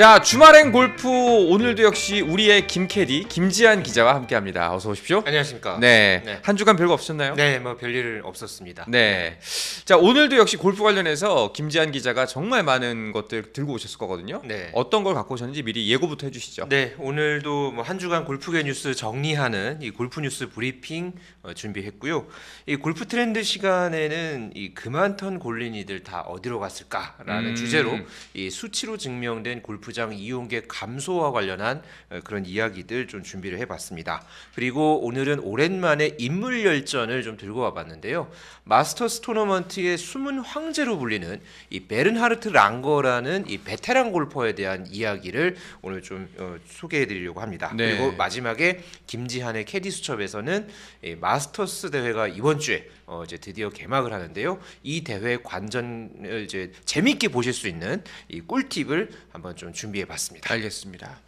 자 주말엔 골프 오늘도 역시 우리의 김캐디 김지한 기자와 함께합니다. 어서 오십시오. 안녕하십니까. 네. 네. 한 주간 별거 없었나요? 네, 뭐 별일 없었습니다. 네. 자 오늘도 역시 골프 관련해서 김지한 기자가 정말 많은 것들 들고 오셨을 거거든요. 네. 어떤 걸 갖고 오셨는지 미리 예고부터 해주시죠. 네, 오늘도 뭐 한 주간 골프계 뉴스 정리하는 이 골프 뉴스 브리핑 어, 준비했고요. 이 골프 트렌드 시간에는 이 그만턴 골린이들 다 어디로 갔을까라는 음. 주제로 이 수치로 증명된 골프 장 이용객 감소와 관련한 어, 그런 이야기들 좀 준비를 해봤습니다. 그리고 오늘은 오랜만에 인물 열전을 좀 들고 와봤는데요. 마스터스 토너먼트의 숨은 황제로 불리는 이 베른하르트 랑거라는 이 베테랑 골퍼에 대한 이야기를 오늘 좀 어, 소개해드리려고 합니다. 네. 그리고 마지막에 김지한의 캐디 수첩에서는 이 마스터스 대회가 이번 주에 어, 이제 드디어 개막을 하는데요. 이 대회 관전을 이제 재밌게 보실 수 있는 이 꿀팁을 한번 좀 준비해 봤습니다. 알겠습니다.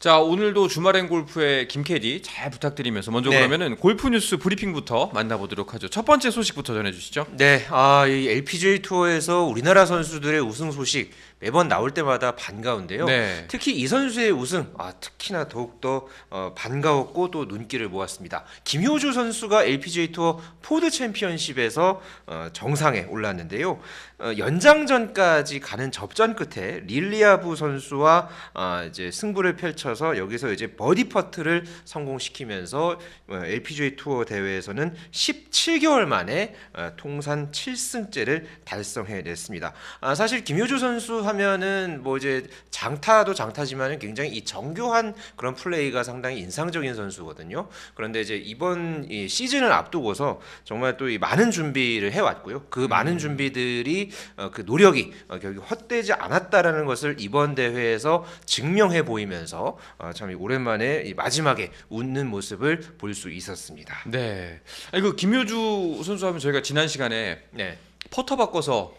자 오늘도 주말엔 골프의 김캐디 잘 부탁드리면서 먼저 네. 그러면은 골프 뉴스 브리핑부터 만나보도록 하죠. 첫 번째 소식부터 전해주시죠. 네, 아, 이 LPGA 투어에서 우리나라 선수들의 우승 소식 매번 나올 때마다 반가운데요. 네. 특히 이 선수의 우승, 아, 특히나 더욱더 어, 반가웠고 또 눈길을 모았습니다. 김효주 선수가 LPGA 투어 포드 챔피언십에서 어, 정상에 올랐는데요. 어, 연장전까지 가는 접전 끝에 릴리아부 선수와 아, 이제 승부를 펼쳐서 여기서 이제 버디 퍼트를 성공시키면서 어, LPGA 투어 대회에서는 17개월 만에 어, 통산 7승째를 달성해냈습니다. 아, 사실 김효주 선수 하면은 뭐 이제 장타도 장타지만은 굉장히 이 정교한 그런 플레이가 상당히 인상적인 선수거든요. 그런데 이제 이번 이 시즌을 앞두고서 정말 또 이 많은 준비를 해왔고요. 그 많은 준비들이 어, 그 노력이 어, 결국 헛되지 않았다라는 것을 이번 대회에서 증명해 보이면서 어, 참이 오랜만에 이 마지막에 웃는 모습을 볼 수 있었습니다. 네. 아니 그 김효주 선수 하면 저희가 지난 시간에 네. 퍼터 바꿔서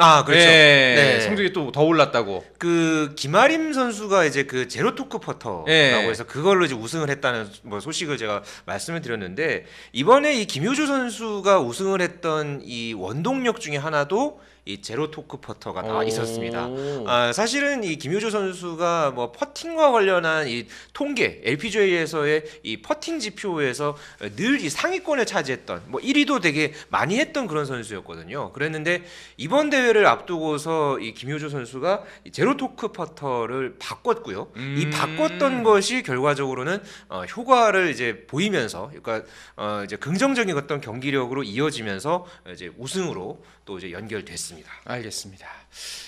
아 그렇죠. 네, 네. 성적이 또 더 올랐다고. 그 김아림 선수가 이제 그 제로 토크 퍼터라고 예. 해서 그걸로 이제 우승을 했다는 뭐 소식을 제가 말씀을 드렸는데 이번에 이 김효주 선수가 우승을 했던 이 원동력 중에 하나도 이 제로 토크 퍼터가 다 오. 있었습니다. 아, 사실은 이 김효주 선수가 뭐 퍼팅과 관련한 이 통계 LPGA에서의 이 퍼팅 지표에서 늘 이 상위권을 차지했던 뭐 1위도 되게 많이 했던 그런 선수였거든요. 그랬는데 이번 대회 를 앞두고서 이 김효주 선수가 이 제로 토크 퍼터를 바꿨고요. 이 음. 바꿨던 것이 결과적으로는 어, 효과를 이제 보이면서 그러니까 어, 이제 긍정적인 어떤 경기력으로 이어지면서 이제 우승으로 또 이제 연결됐습니다. 알겠습니다.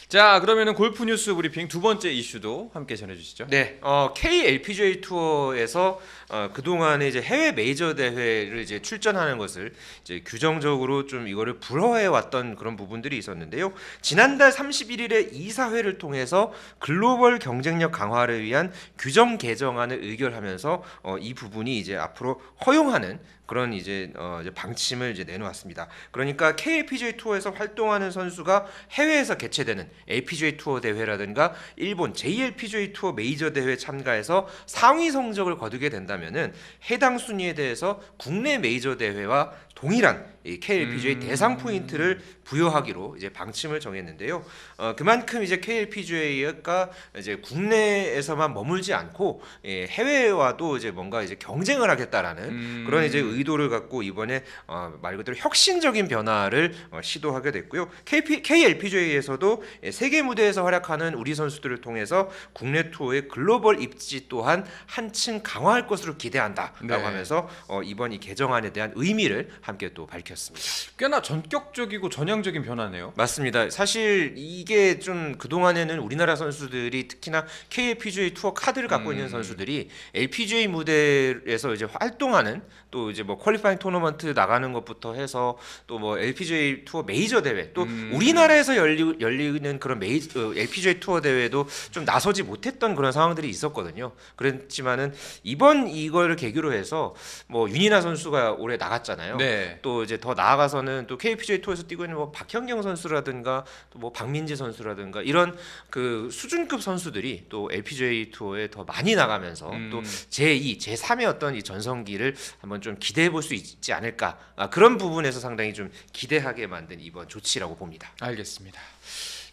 자 그러면은 골프 뉴스 브리핑 두 번째 이슈도 함께 전해 주시죠. 네, 어, KLPGA 투어에서 어, 그동안에 이제 해외 메이저 대회를 이제 출전하는 것을 이제 규정적으로 좀 이거를 불허해 왔던 그런 부분들이 있었는데요. 지난달 31일에 이사회를 통해서 글로벌 경쟁력 강화를 위한 규정 개정안을 의결하면서 어, 이 부분이 이제 앞으로 허용하는 그런 이제, 어, 이제 방침을 이제 내놓았습니다. 그러니까 KLPGA 투어에서 활동하는 선수가 해외에서 개최되는 LPGA 투어 대회라든가 일본 JLPGA 투어 메이저 대회 참가해서 상위 성적을 거두게 된다면은 해당 순위에 대해서 국내 메이저 대회와 동일한 이 KLPGA 음. 대상 포인트를 부여하기로 이제 방침을 정했는데요. 어, 그만큼 이제 KLPGA가 이제 국내에서만 머물지 않고 예, 해외와도 이제 뭔가 이제 경쟁을 하겠다라는 음. 그런 이제 의도를 갖고 이번에 어, 말 그대로 혁신적인 변화를 어, 시도하게 됐고요. KP, KLPGA에서도 예, 세계 무대에서 활약하는 우리 선수들을 통해서 국내 투어의 글로벌 입지 또한 한층 강화할 것으로 기대한다라고 네. 하면서 어, 이번 이 개정안에 대한 의미를 함께 또 밝혔습니다. 꽤나 전격적이고 전향 적인 변화네요. 맞습니다. 사실 이게 좀 그동안에는 우리나라 선수들이 특히나 KLPGA 투어 카드를 갖고 있는 음. 선수들이 LPGA 무대에서 이제 활동하는 또 이제 뭐 퀄리파잉 토너먼트 나가는 것부터 해서 또 뭐 LPGA 투어 메이저 대회 또 음. 우리나라에서 열리, 열리는 그런 메이 어, LPGA 투어 대회도 좀 나서지 못했던 그런 상황들이 있었거든요. 그렇지만은 이번 이거를 계기로 해서 뭐 윤이나 선수가 올해 나갔잖아요. 네. 또 이제 더 나아가서는 또 KPGA 투어에서 뛰고 있는 뭐 박현경 선수라든가 또 뭐 박민재 선수라든가 이런 그 수준급 선수들이 또 LPGA 투어에 더 많이 나가면서 음. 또 제2, 제3의 어떤 이 전성기를 한번 좀 기대해 볼 수 있지 않을까 아, 그런 부분에서 상당히 좀 기대하게 만든 이번 조치라고 봅니다. 알겠습니다.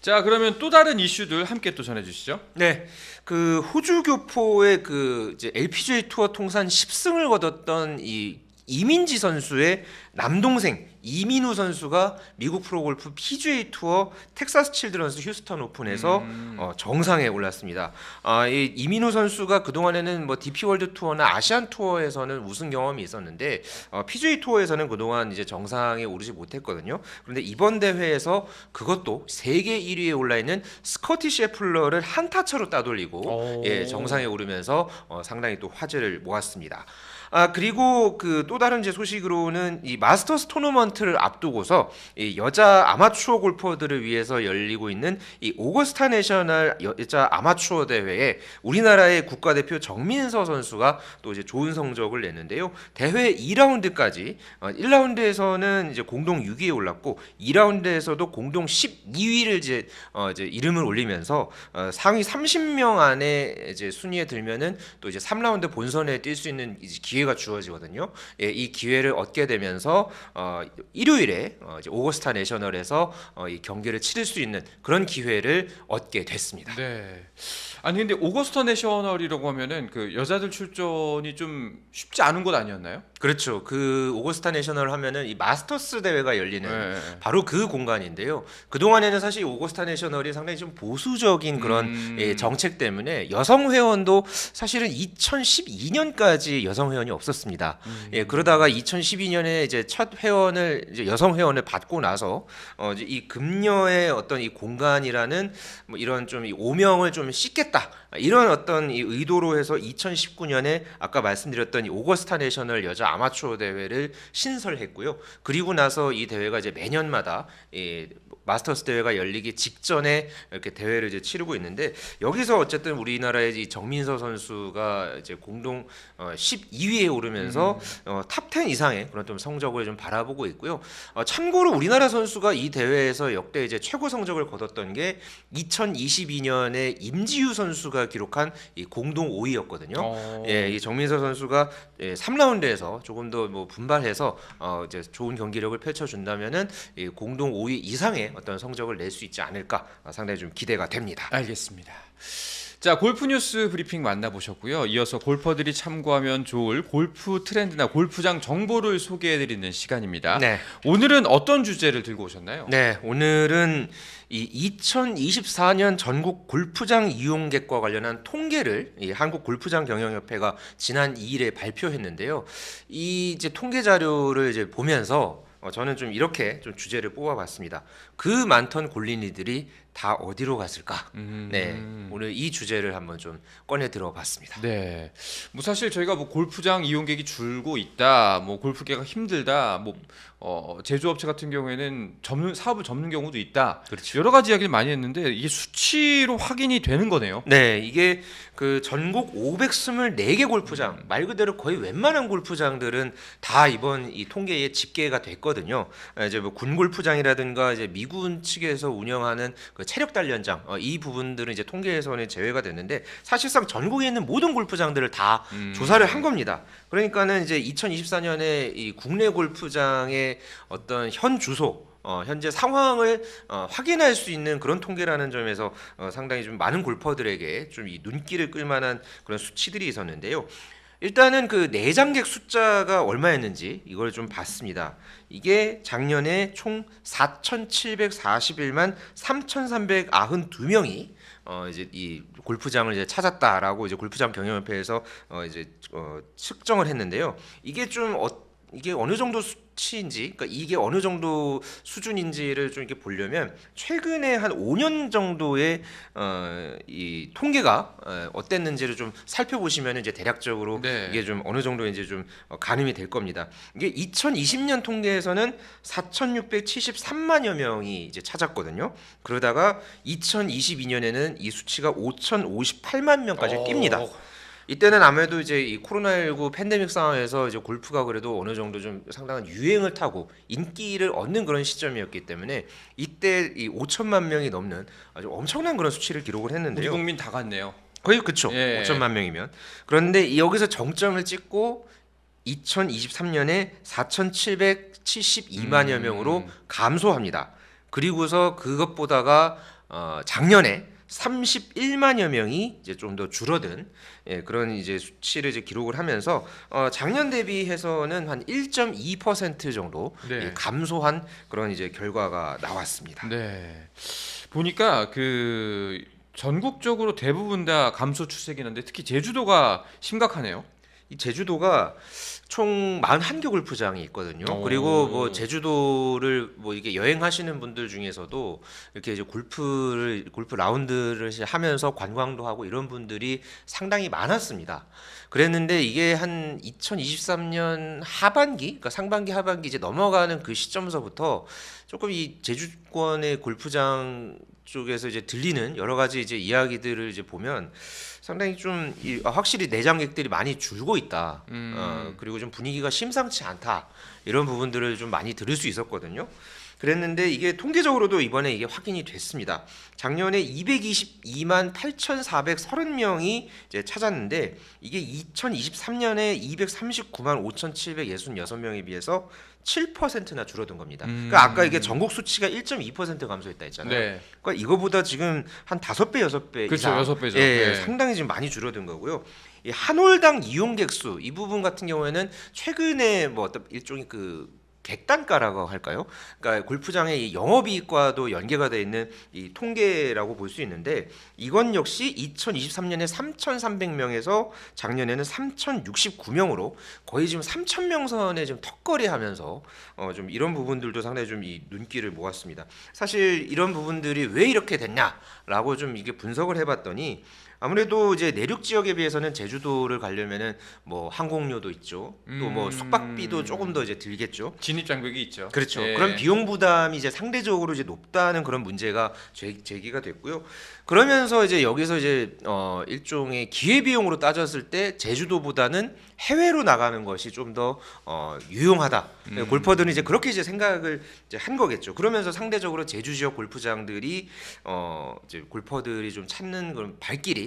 자 그러면 또 다른 이슈들 함께 또 전해주시죠. 네, 그 호주 교포의 그 이제 LPGA 투어 통산 10승을 거뒀던 이 이민지 선수의 남동생 이민우 선수가 미국 프로골프 PGA 투어 텍사스 칠드런스 휴스턴 오픈에서 어, 정상에 올랐습니다. 아, 이 이민우 선수가 그 동안에는 뭐 DP 월드 투어나 아시안 투어에서는 우승 경험이 있었는데 어, PGA 투어에서는 그 동안 이제 정상에 오르지 못했거든요. 그런데 이번 대회에서 그것도 세계 1위에 올라 있는 스코티 셰플러를 한타 차로 따돌리고 오. 예, 정상에 오르면서 어, 상당히 또 화제를 모았습니다. 아 그리고 그 또 다른 제 소식으로는 이 마스터스 토너먼트를 앞두고서 이 여자 아마추어 골퍼들을 위해서 열리고 있는 이 오거스타 내셔널 여자 아마추어 대회에 우리나라의 국가대표 정민서 선수가 또 이제 좋은 성적을 냈는데요. 대회 2라운드까지 어, 1라운드에서는 이제 공동 6위에 올랐고 2라운드에서도 공동 12위를 이제 어 이제 이름을 올리면서 어 상위 30명 안에 이제 순위에 들면은 또 이제 3라운드 본선에 뛸 수 있는 이제 기회가 주어지거든요. 예, 이 기회를 얻게 되면서 어 일요일에 어 오거스타 내셔널에서 어, 이 경기를 치를 수 있는 그런 기회를 얻게 됐습니다. 네. 아니 근데 오거스타 내셔널이라고 하면은 그 여자들 출전이 좀 쉽지 않은 곳 아니었나요? 그렇죠. 그 오거스타 내셔널 하면은 이 마스터스 대회가 열리는 네. 바로 그 공간인데요. 그 동안에는 사실 오거스타 내셔널이 상당히 좀 보수적인 그런 음. 예, 정책 때문에 여성 회원도 사실은 2012년까지 여성 회원이 없었습니다. 음. 예, 그러다가 2012년에 이제 첫 회원을 이제 여성 회원을 받고 나서 어 이제 이 금녀의 어떤 이 공간이라는 뭐 이런 좀 이 오명을 좀 씻겠다 이런 어떤 이 의도로 해서 2019년에 아까 말씀드렸던 이 오거스타 내셔널 여자 아마추어 대회를 신설했고요. 그리고 나서 이 대회가 이제 매년마다 이 마스터스 대회가 열리기 직전에 이렇게 대회를 이제 치르고 있는데 여기서 어쨌든 우리나라의 이 정민서 선수가 이제 공동 어 12위 에 오르면서 어, 탑10 이상의 그런 좀 성적을 좀 바라보고 있고요. 어, 참고로 우리나라 선수가 이 대회에서 역대 이제 최고 성적을 거뒀던 게 2022년에 임지유 선수가 기록한 이 공동 5위였거든요. 어. 예, 이 정민서 선수가 예, 3라운드에서 조금 더 뭐 분발해서 어 이제 좋은 경기력을 펼쳐준다면은 이 공동 5위 이상의 어떤 성적을 낼 수 있지 않을까 어, 상당히 좀 기대가 됩니다. 알겠습니다. 자 골프 뉴스 브리핑 만나보셨고요. 이어서 골퍼들이 참고하면 좋을 골프 트렌드나 골프장 정보를 소개해드리는 시간입니다. 네, 오늘은 어떤 주제를 들고 오셨나요? 네 오늘은 이 2024년 전국 골프장 이용객과 관련한 통계를 이 한국 골프장 경영협회가 지난 2일에 발표했는데요. 이 이제 통계 자료를 이제 보면서 어, 저는 좀 이렇게 좀 주제를 뽑아봤습니다. 그 많던 골린이들이 다 어디로 갔을까? 음. 네, 오늘 이 주제를 한번 좀 꺼내 들어봤습니다. 네. 뭐 사실 저희가 뭐 골프장 이용객이 줄고 있다, 뭐 골프계가 힘들다, 뭐 어, 제조업체 같은 경우에는 접는 사업을 접는 경우도 있다. 그렇죠. 여러 가지 이야기를 많이 했는데 이게 수치로 확인이 되는 거네요. 네, 이게 그 전국 524개 골프장 말 그대로 거의 웬만한 골프장들은 다 이번 이 통계에 집계가 됐거든요. 아, 이제 뭐 군 골프장이라든가 이제 미군 측에서 운영하는 그 체력 단련장 어, 이 부분들은 이제 통계에서는 제외가 됐는데 사실상 전국에 있는 모든 골프장들을 다 음. 조사를 한 겁니다. 그러니까는 이제 2024년에 이 국내 골프장의 어떤 현 주소 어, 현재 상황을 어, 확인할 수 있는 그런 통계라는 점에서 어, 상당히 좀 많은 골퍼들에게 좀 이 눈길을 끌만한 그런 수치들이 있었는데요. 일단은 그 내장객 숫자가 얼마였는지 이걸 좀 봤습니다. 이게 작년에 총 4,741만 3,392명이 어 이제 이 골프장을 이제 찾았다라고 이제 골프장 경영협회에서 어 이제 어 측정을 했는데요. 이게 좀 어, 이게 어느 정도 수치인지, 그러니까 이게 어느 정도 수준인지를 좀 이렇게 보려면 최근에 한 5년 정도의 어, 이 통계가 어, 어땠는지를 좀 살펴보시면 이제 대략적으로 네. 이게 좀 어느 정도인지 좀 어, 가늠이 될 겁니다. 이게 2020년 통계에서는 4,673만여 명이 이제 찾았거든요. 그러다가 2022년에는 이 수치가 5,058만 명까지 어, 뜁니다. 이때는 아무래도 이제 이 코로나19 팬데믹 상황에서 이제 골프가 그래도 어느 정도 좀 상당한 유행을 타고 인기를 얻는 그런 시점이었기 때문에 이때 이 5천만 명이 넘는 아주 엄청난 그런 수치를 기록을 우리 했는데요. 국민 다 갔네요. 거의 그쵸. 예. 5천만 명이면. 그런데 이 여기서 정점을 찍고 2023년에 4,772만여 음. 명으로 감소합니다. 그리고서 그것보다가 어, 작년에 31만여 명이 이제 좀 더 줄어든 예, 그런 이제 수치를 이제 기록을 하면서 어, 작년 대비해서는 한 1.2% 정도 네. 예, 감소한 그런 이제 결과가 나왔습니다. 네. 보니까 그 전국적으로 대부분 다 감소 추세긴 한데 특히 제주도가 심각하네요. 이 제주도가 총 41개 골프장이 있거든요. 오. 그리고 뭐 제주도를 뭐 이게 여행하시는 분들 중에서도 이렇게 이제 골프를 골프 라운드를 하면서 관광도 하고 이런 분들이 상당히 많았습니다. 그랬는데 이게 한 2023년 하반기, 그러니까 상반기 하반기 이제 넘어가는 그 시점서부터 조금 이 제주권의 골프장 쪽에서 이제 들리는 여러 가지 이제 이야기들을 이제 보면 상당히 좀 이- 아, 확실히 내장객들이 많이 줄고 있다. 음. 어, 그리고 좀 분위기가 심상치 않다. 이런 부분들을 좀 많이 들을 수 있었거든요. 그랬는데 이게 통계적으로도 이번에 이게 확인이 됐습니다. 작년에 222만 8,430명이 이제 찾았는데 이게 2023년에 239만 5,766명에 비해서 7%나 줄어든 겁니다. 음. 그러니까 아까 이게 전국 수치가 1.2% 감소했다 했잖아요. 네. 그러니까 이거보다 지금 한 다섯 배 여섯 배 그렇죠. 이상 여섯 배죠. 예, 네. 상당히 지금 많이 줄어든 거고요. 이 한홀당 이용객 수 이 부분 같은 경우에는 최근에 뭐 어떤 일종의 그 객단가라고 할까요? 그러니까 골프장의 이 영업이익과도 연계가 돼 있는 이 통계라고 볼 수 있는데 이건 역시 2023년에 3,300명에서 작년에는 3,069명으로 거의 지금 3,000명 선에 좀 턱걸이하면서 어 좀 이런 부분들도 상당히 좀 이 눈길을 모았습니다. 사실 이런 부분들이 왜 이렇게 됐냐라고 좀 이게 분석을 해봤더니 아무래도 이제 내륙 지역에 비해서는 제주도를 가려면은 뭐 항공료도 있죠. 또 뭐 음. 숙박비도 조금 더 이제 들겠죠. 진입 장벽이 있죠. 그렇죠. 예. 그런 비용 부담이 이제 상대적으로 이제 높다는 그런 문제가 제, 제기가 됐고요. 그러면서 이제 여기서 이제 어 일종의 기회 비용으로 따졌을 때 제주도보다는 해외로 나가는 것이 좀 더 어 유용하다. 음. 골퍼들은 이제 그렇게 이제 생각을 이제 한 거겠죠. 그러면서 상대적으로 제주 지역 골프장들이 어 이제 골퍼들이 좀 찾는 그런 발길이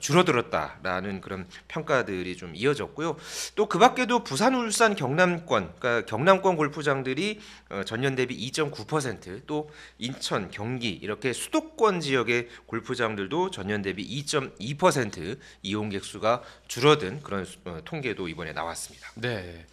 줄어들었다라는 그런 평가들이 좀 이어졌고요. 또 그 밖에도 부산, 울산, 경남권, 그러니까 경남권 골프장들이 어, 전년 대비 2.9%, 또 인천, 경기 이렇게 수도권 지역의 골프장들도 전년 대비 2.2% 이용객 수가 줄어든 그런 수- 어, 통계도 이번에 나왔습니다. 네.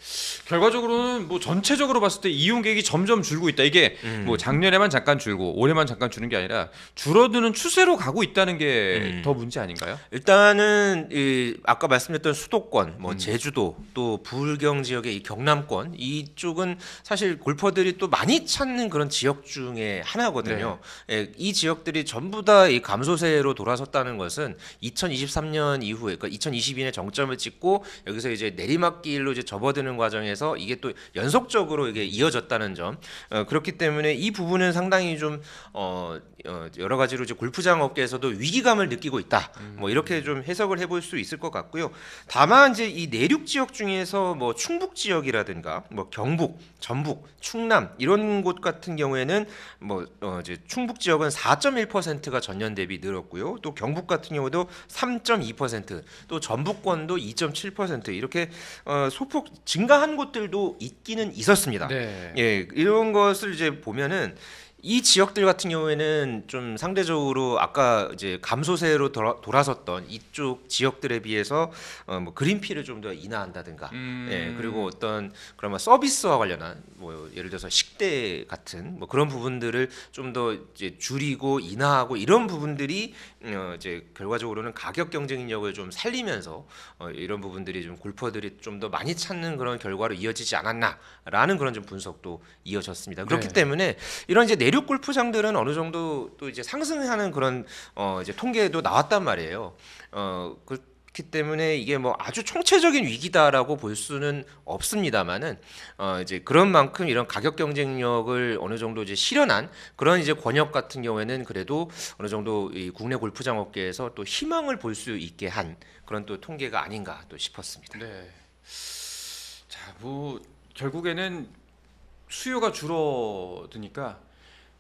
결과적으로는 뭐 전체적으로 봤을 때 이용객이 점점 줄고 있다. 이게 음. 뭐 작년에만 잠깐 줄고 올해만 잠깐 주는 게 아니라 줄어드는 추세로 가고 있다는 게 음. 더 문제 아닌가요? 일단은 이 아까 말씀드렸던 수도권, 뭐 음. 제주도, 또 부울경 지역의 이 경남권 이쪽은 사실 골퍼들이 또 많이 찾는 그런 지역 중에 하나거든요. 네. 예, 이 지역들이 전부 다 이 감소세로 돌아섰다는 것은 2023년 이후에, 그러니까 2022년에 정점을 찍고 여기서 이제 내리막길로 이제 접어드는 과정에서 이게 또 연속적으로 이게 이어졌다는 점. 어, 그렇기 때문에 이 부분은 상당히 좀 어, 어, 여러 가지로 이제 골프장 업계에서도 위기감을 느끼고 있다. 뭐 이렇게 좀 해석을 해볼 수 있을 것 같고요. 다만 이제 이 내륙 지역 중에서 뭐 충북 지역이라든가 뭐 경북, 전북, 충남 이런 곳 같은 경우에는 뭐 어, 이제 충북 지역은 4.1%가 전년 대비 늘었고요. 또 경북 같은 경우도 3.2%, 또 전북권도 2.7% 이렇게 어, 소폭 증가한 곳들도 있기는 있었습니다. 네. 예, 이런 것을 이제 보면은 이 지역들 같은 경우에는 좀 상대적으로 아까 이제 감소세로 돌아, 돌아 섰던 이쪽 지역들에 비해서 어, 뭐 그린피를 좀 더 인하한다든가 음. 예, 그리고 어떤 그런 뭐 서비스와 관련한 뭐 예를 들어서 식대 같은 뭐 그런 부분들을 좀 더 이제 줄이고 인하하고 이런 부분들이 어, 이제 결과적으로는 가격 경쟁력을 좀 살리면서 어, 이런 부분들이 좀 골퍼들이 좀 더 많이 찾는 그런 결과로 이어지지 않았나라는 그런 좀 분석도 이어졌습니다. 그렇기 네. 때문에 이런 이제 내륙 골프장들은 어느 정도 또 이제 상승하는 그런 어, 이제 통계도 나왔단 말이에요. 어, 그 그렇기 때문에 이게 뭐 아주 총체적인 위기다라고 볼 수는 없습니다만은 어 이제 그런 만큼 이런 가격 경쟁력을 어느 정도 이제 실현한 그런 이제 권역 같은 경우에는 그래도 어느 정도 이 국내 골프장 업계에서 또 희망을 볼 수 있게 한 그런 또 통계가 아닌가 또 싶었습니다. 네. 자, 뭐 결국에는 수요가 줄어드니까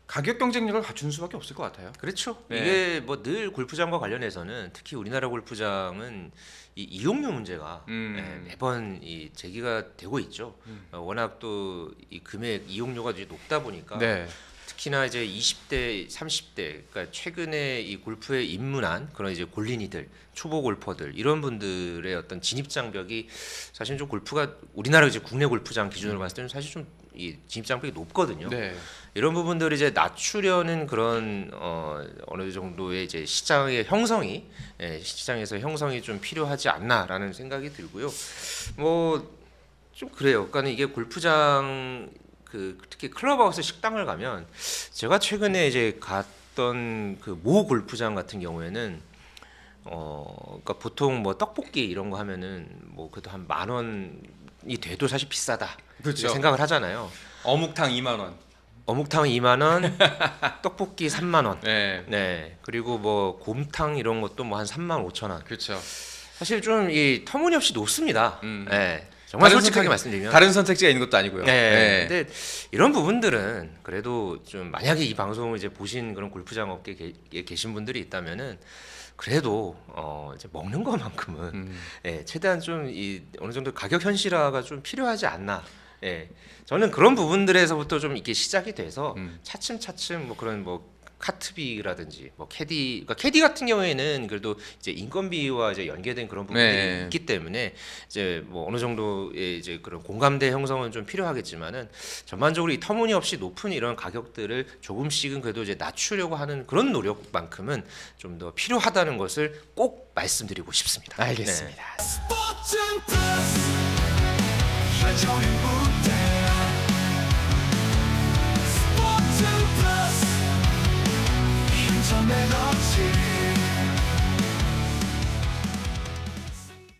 가격 경쟁력을 갖추는 수밖에 없을 것 같아요. 그렇죠. 네. 이게 뭐 늘 골프장과 관련해서는 특히 우리나라 골프장은 이 이용료 문제가 음. 예, 매번 이 제기가 되고 있죠. 음. 어, 워낙 또 이 금액 이용료가 이제 높다 보니까 네. 특히나 이제 20대, 30대, 그러니까 최근에 이 골프에 입문한 그런 이제 골린이들, 초보 골퍼들 이런 분들의 어떤 진입 장벽이 사실 좀 골프가 우리나라 이제 국내 골프장 기준으로 봤을 때는 사실 좀 이 진입 장벽이 높거든요. 네. 이런 부분들을 이제 낮추려는 그런 어, 어느 정도의 이제 시장의 형성이 예, 시장에서 형성이 좀 필요하지 않나라는 생각이 들고요. 뭐 좀 그래요. 그러니까 이게 골프장 그 특히 클럽하우스 식당을 가면 제가 최근에 이제 갔던 그 모 골프장 같은 경우에는 어 그러니까 보통 뭐 떡볶이 이런 거 하면은 뭐 그래도 한 만 원 이 돼도 사실 비싸다 그렇죠. 생각을 하잖아요. 어묵탕 2만 원. 어묵탕 2만 원, 떡볶이 3만 원. 네. 네. 그리고 뭐 곰탕 이런 것도 뭐 한 3만 5천 원. 그렇죠. 사실 좀 이 터무니없이 높습니다. 음. 네. 정말 솔직하게 선택- 말씀드리면. 다른 선택지가 있는 것도 아니고요. 네. 근데 이런 부분들은 그래도 좀 만약에 이 방송을 이제 보신 그런 골프장 업계에 계- 계신 분들이 있다면은 그래도 어 이제 먹는 것만큼은 음. 예, 최대한 좀 이 어느 정도 가격 현실화가 좀 필요하지 않나. 예. 저는 그런 부분들에서부터 좀 이게 시작이 돼서 음. 차츰 차츰 뭐 그런 뭐 카트비라든지 뭐 캐디 그러니까 캐디 같은 경우에는 그래도 이제 인건비와 이제 연계된 그런 부분들이 네. 있기 때문에 이제 뭐 어느 정도의 이제 그런 공감대 형성은 좀 필요하겠지만은 전반적으로 이 터무니없이 높은 이런 가격들을 조금씩은 그래도 이제 낮추려고 하는 그런 노력만큼은 좀 더 필요하다는 것을 꼭 말씀드리고 싶습니다. 알겠습니다. 스포츠 플러스 인터넷 없이